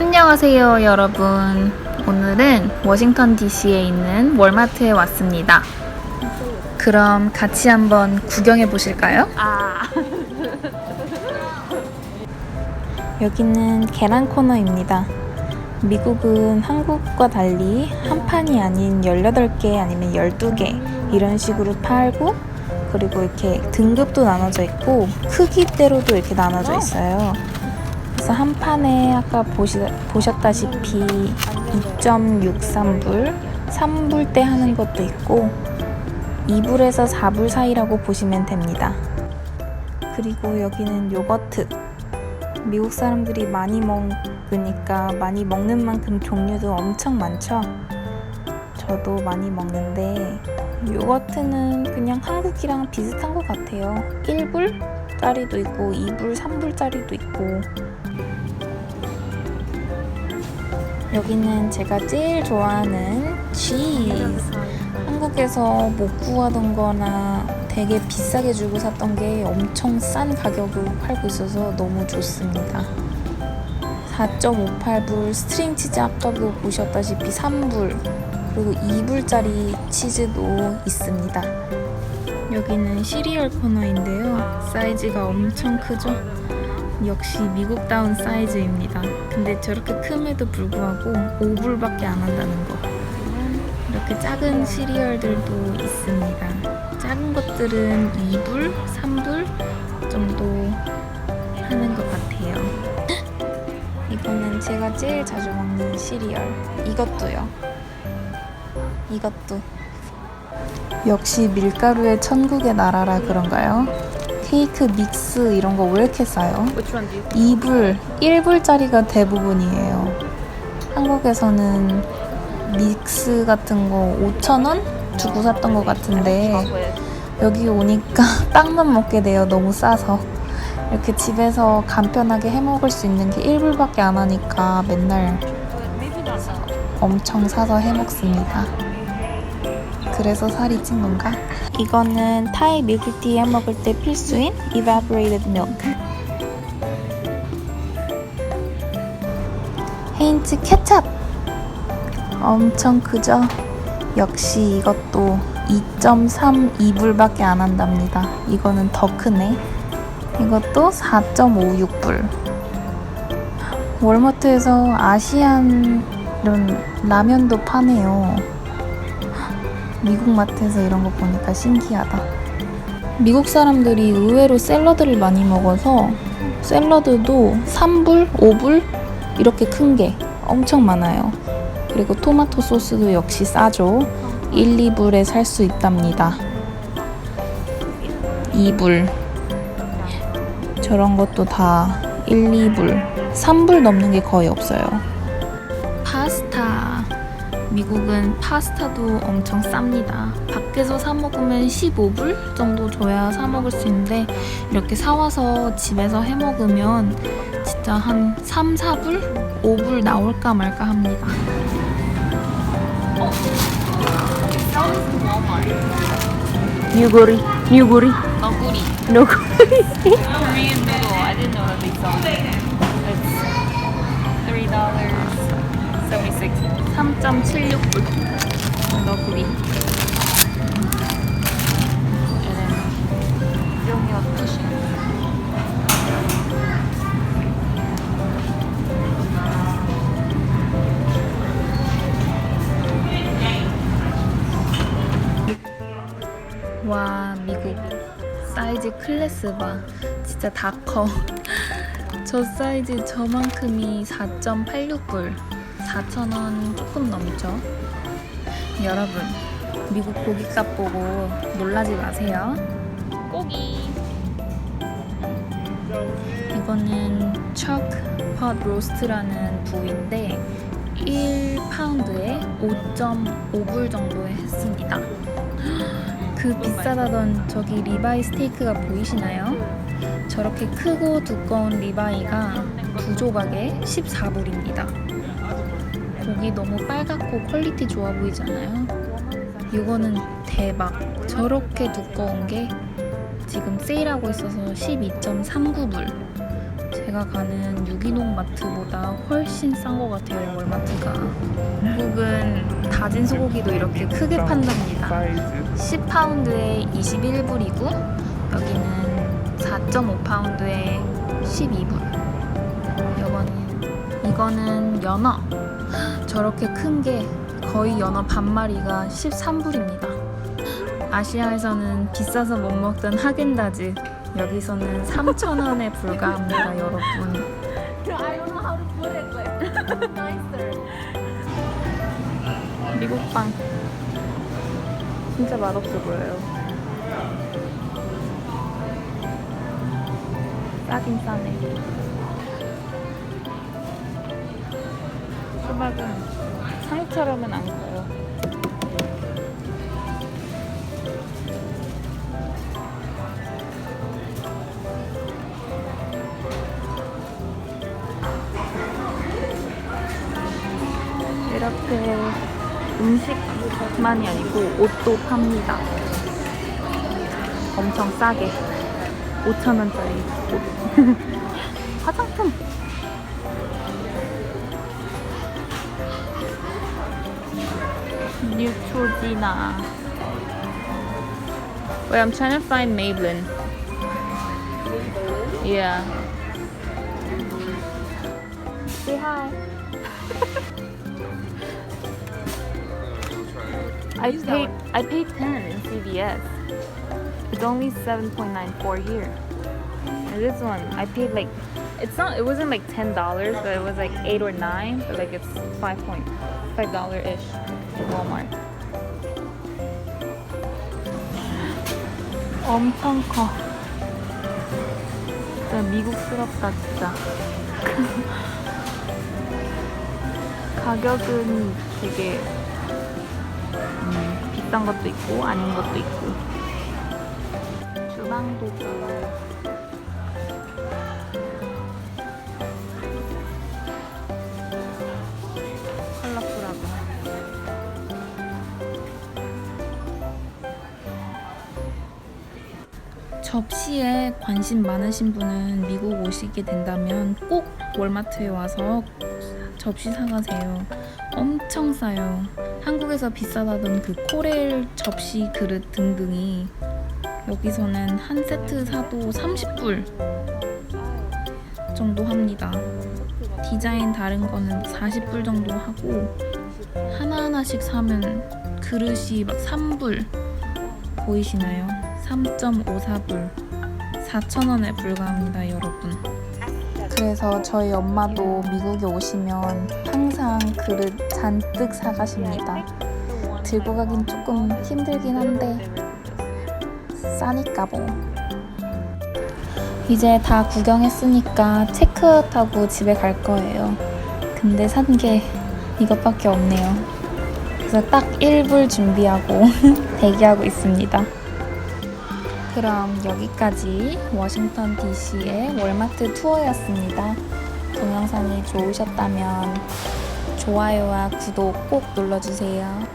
안녕하세요, 여러분. 오늘은 워싱턴 DC에 있는 월마트에 왔습니다. 그럼 같이 한번 구경해 보실까요? 아. 여기는 계란 코너입니다. 미국은 한국과 달리 한 판이 아닌 18개 아니면 12개 이런 식으로 팔고 그리고 이렇게 등급도 나눠져 있고 크기대로도 이렇게 나눠져 있어요. 그래서 한 판에 아까 보시, 보셨다시피 2.63불, 3불대 하는 것도 있고 2불에서 4불 사이라고 보시면 됩니다. 그리고 여기는 요거트. 미국 사람들이 많이 먹으니까 많이 먹는 만큼 종류도 엄청 많죠. 저도 많이 먹는데 요거트는 그냥 한국이랑 비슷한 것 같아요. 1불 짜리도 있고 2불, 3불짜리도 있고 여기는 제가 제일 좋아하는 치즈. 한국에서 못 구하던 거나 되게 비싸게 주고 샀던 게 엄청 싼 가격으로 팔고 있어서 너무 좋습니다. 4.58불 스트링 치즈 아까도 보셨다시피 3불 그리고 2불짜리 치즈도 있습니다. 여기는 시리얼 코너인데요. 사이즈가 엄청 크죠? 역시 미국다운 사이즈입니다. 근데 저렇게 큼에도 불구하고 5불밖에 안 한다는 거. 이렇게 작은 시리얼들도 있습니다. 작은 것들은 2불, 3불 정도 하는 것 같아요. 이거는 제가 제일 자주 먹는 시리얼. 이것도요. 이것도. 역시 밀가루의 천국의 나라라 그런가요? 케이크 믹스 이런 거 왜 이렇게 싸요? Which one do you 2불, 1불짜리가 대부분이에요. 한국에서는 믹스 같은 거 5,000원 주고 샀던 것 같은데? 여기 오니까 빵만 먹게 돼요. 너무 싸서. 이렇게 집에서 간편하게 해 먹을 수 있는 게 1불밖에 안 하니까 맨날. 엄청 사서 해 먹습니다. 그래서 살이 찐 건가? 이거는 타이 밀크티 해 먹을 때 필수인 evaporated milk. 헤인츠 케찹! 엄청 크죠? 역시 이것도 2.32불밖에 안 한답니다. 이거는 더 크네. 이것도 4.56불. 월마트에서 아시안 이런 라면도 파네요. 미국 마트에서 이런 거 보니까 신기하다. 미국 사람들이 의외로 샐러드를 많이 먹어서 샐러드도 3불, 5불 이렇게 큰 게 엄청 많아요. 그리고 토마토 소스도 역시 싸죠. 1, 2불에 살 수 있답니다. 2불. 저런 것도 다 1, 2불. 3불 넘는 게 거의 없어요. 파스타. 미국은 파스타도 엄청 쌉니다. 밖에서 사 먹으면 15불 정도 줘야 사 먹을 수 있는데 이렇게 사와서 집에서 해 먹으면 진짜 한 3, 4불? 5불 나올까 말까 합니다. 뉴고리, 뉴고리, Noguri. 뉴고리. Korean noodle. I didn't know that they sold it. It's three dollars seventy six. 3.76불. 너구리. Yonghyuk pushing. 와 미국 사이즈 클래스 봐 진짜 다 커. 저 사이즈 저만큼이 4.86불 4,000원 조금 넘죠. 여러분 미국 고깃값 보고 놀라지 마세요. 고기. 이거는 척팟 로스트라는 부위인데 1파운드에 5.5불 정도에 했습니다. 그 비싸다던 저기 리바이 스테이크가 보이시나요? 저렇게 크고 두꺼운 리바이가 두 조각에 14불입니다. 고기 너무 빨갛고 퀄리티 좋아 보이잖아요. 이거는 대박. 저렇게 두꺼운 게 지금 세일하고 있어서 12.39불. 제가 가는 유기농 마트보다 훨씬 싼 것 같아요, 월마트가. 미국은 다진 소고기도 이렇게 크게 판답니다. 10파운드에 21불이고 여기는 4.5파운드에 12불. 이거는 이거는 연어. 저렇게 큰 게 거의 연어 반마리가 13불입니다. 아시아에서는 비싸서 못 먹던 하겐다즈 여기서는 3,000원에 불과합니다, 여러분. I don't know how to put it, but nicer. 미국 빵 진짜 맛없어 보여요. 싸긴 싸네. 수박은 상처럼은 안 커요. 이렇게 음식만이 아니고 옷도 팝니다. 엄청 싸게 5,000원짜리 옷. 화장품. Neutrogena. Wait, I'm trying to find Maybelline. Yeah. Say hi. I paid I paid 10 in CVS. It's only 7.94 here. And this one, I paid like it's not it wasn't like ten dollars but it was like eight or nine but like it's five point five dollar ish Walmart. 엄청 커. 진짜 미국스럽다 진짜. 가격은 되게 음, 비싼 것도 있고 아닌 것도 있고 주방 도구 접시에 관심 많으신 분은 미국 오시게 된다면 꼭 월마트에 와서 접시 사가세요. 엄청 싸요. 한국에서 비싸다던 그 코렐 접시 그릇 등등이 여기서는 한 세트 사도 30불 정도 합니다. 디자인 다른 거는 40불 정도 하고 하나하나씩 사면 그릇이 막 3불 보이시나요? 3.54불 4,000원에 불과합니다, 여러분. 그래서 저희 엄마도 미국에 오시면 항상 그릇 잔뜩 사가십니다. 들고 가긴 조금 힘들긴 한데 싸니까 뭐. 이제 다 구경했으니까 체크아웃하고 집에 갈 거예요. 근데 산 게 이것밖에 없네요. 그래서 딱 1불 준비하고 대기하고 있습니다. 그럼 여기까지 워싱턴 DC의 월마트 투어였습니다. 동영상이 좋으셨다면 좋아요와 구독 꼭 눌러주세요.